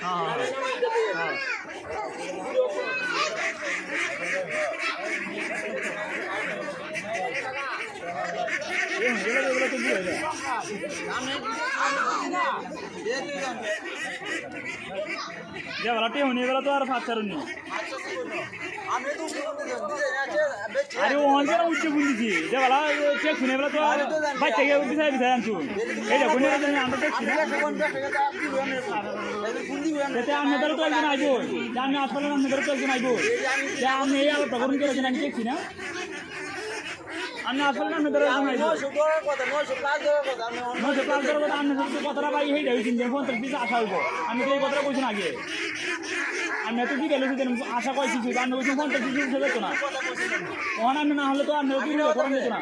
Ah. যে বেলাটি হনি বেলা তো আর ভাত ছাড়ুনি। আরে ও অঞ্চল উচ্চ বুঝিছি যে বেলা চেক শুনে বেলা তো আর গিয়ে উঠে সাহেব স্যার আনছু। এই দেখুন আমরা দেখছি আমি ধরে তো একজন আইব আমি আসলে আমি তো একজন আইব আমি এই আলো প্রকরণ করেছেন, আমি দেখছি না আমি আসলে আমি ধরে একজন আইব নয়শো ক্লাস ধরে কথা আমি যদি কথাটা পাই সেই যাই চিন্তা ফোন পিস আশা হইব। আমি তো এই কথাটা কইছি না আগে। আমি এত কি গেলে আশা কইছি যে আমি কইছি ফোন পিস হিসেবে তো না। ওখান আমি না হলে তো আমি কি করেন যেত না।